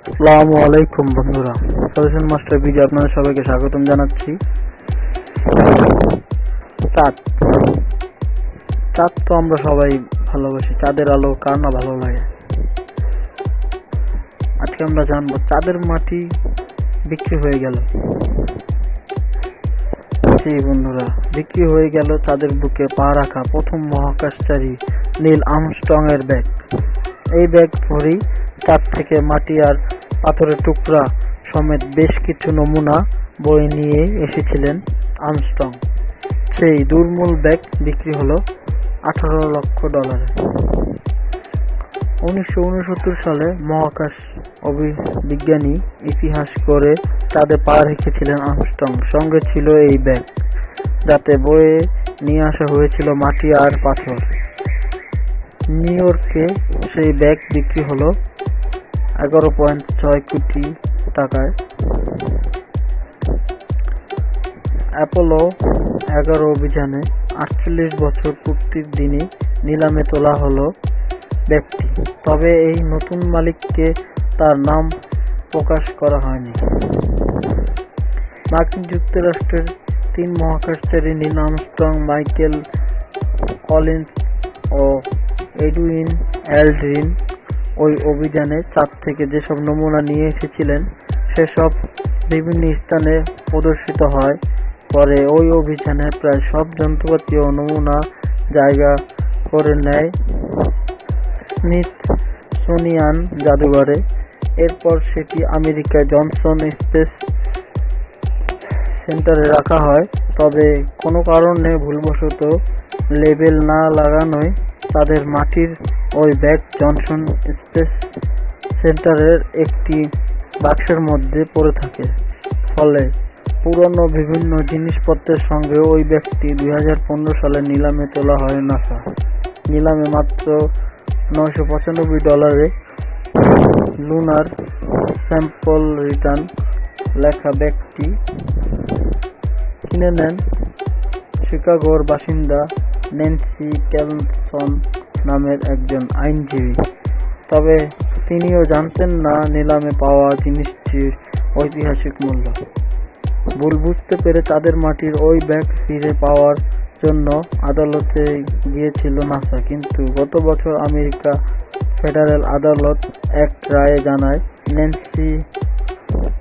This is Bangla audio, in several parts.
আসসালামু আলাইকুম বন্ধুরা। সলিউশন মাস্টার ভিডিও আপনাদের সবাইকে স্বাগতম জানাচ্ছি। চাঁদ। চাঁদ তো আমরা সবাই ভালোবাসি, চাঁদের আলো কার না ভালো লাগে? আজকে আমরা জানব, চাঁদের মাটি বিক্রি হয়ে গেল। বন্ধুরা, বিক্রি হয়ে গেল চাঁদের বুকে পা রাখা প্রথম মহাকাশচারী নীল আর্মস্ট্রং এর ব্যাগ। এই ব্যাগ ভরেই তার থেকে মাটি আর পাথরের টুকরা সমেত বেশ কিছু নমুনা বই নিয়ে এসেছিলেন আর্মস্ট্রং। সেই দুর্মূল ব্যাগ বিক্রি হলো আঠারো লক্ষ ডলারে। উনিশশো উনসত্তর সালে মহাকাশ অভিবিজ্ঞানী ইতিহাস করে তাদের পা রেখেছিলেন আর্মস্ট্রং। সঙ্গে ছিল এই ব্যাগ। যাতে বয়ে নিয়ে আসা হয়েছিল মাটি আর পাথর। নিউ ইয়র্কে সেই ব্যাগ বিক্রি হলো এগারো পয়েন্ট ছয় কোটি টাকায়। অ্যাপোলো এগারো অভিযানে আটচল্লিশ বছর পূর্তির দিনে নিলামে তোলা হলো ব্যক্তি তবে এই নতুন মালিককে তার নাম প্রকাশ করা হয়নি। মার্কিন যুক্তরাষ্ট্রের তিন মহাকাশচারী নীল আর্মস্ট্রং মাইকেল কলিন্স ও এডুইন অ্যালড্রিন ওই অভিযানে চাঁদ থেকে যেসব নমুনা নিয়ে এসেছিলেন, সেসব বিভিন্ন স্থানে প্রদর্শিত হয়। পরে ওই অভিযানে প্রায় সব যন্ত্রপাতি ও নমুনা জায়গা করে নেয় স্মিথ সোনিয়ান জাদুঘরে। এরপর সেটি আমেরিকায় জনসন স্পেস সেন্টারে রাখা হয়। তবে কোনো কারণে ভুলবশত লেবেল না লাগানোয় তাদের মাটির ওই ব্যাগ জনসন স্পেস সেন্টারের একটি বাক্সের মধ্যে পড়ে থাকে। ফলে পুরনো বিভিন্ন জিনিসপত্রের সঙ্গে ওই ব্যক্তি দুই হাজার পনেরো সালে নিলামে তোলা হয় নাসা। নিলামে মাত্র নয়শো পঁচানব্বই ডলারে লুনার স্যাম্পল রিটার্ন লেখা ব্যাগটি কিনে নেন শিকাগোর বাসিন্দা ন্যান্সি ক্যালসন নামের একজন আইনজীবী। তবে তিনিও জানতেন না নিলামে পাওয়া জিনিসটির ঐতিহাসিক মূল্য। ভুল বুঝতে পেরে তাদের মাটির ওই ব্যাগ ফিরে পাওয়ার জন্য আদালতে গিয়েছিল নাসা। কিন্তু গত বছর আমেরিকা ফেডারেল আদালত এক রায়ে জানায়, ন্যান্সি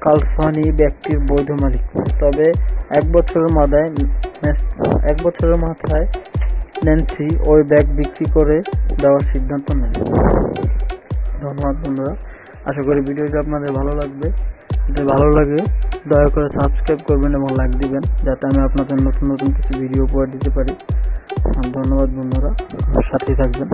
কালসানি ব্যক্তির বৈধ মালিক। তবে এক বছরের মাথায় এক বছরের মাথায় ন্যান্সি ওই ব্যাগ বিক্রি করে দেওয়ার সিদ্ধান্ত নেন। ধন্যবাদ বন্ধুরা। আশা করি ভিডিওটি আপনাদের ভালো লাগবে। যদি ভালো লাগে, দয়া করে সাবস্ক্রাইব করবেন এবং লাইক দিবেন, যাতে আমি আপনাদের নতুন নতুন কিছু ভিডিও উপহার দিতে পারি। ধন্যবাদ বন্ধুরা। সাথে থাকবেন।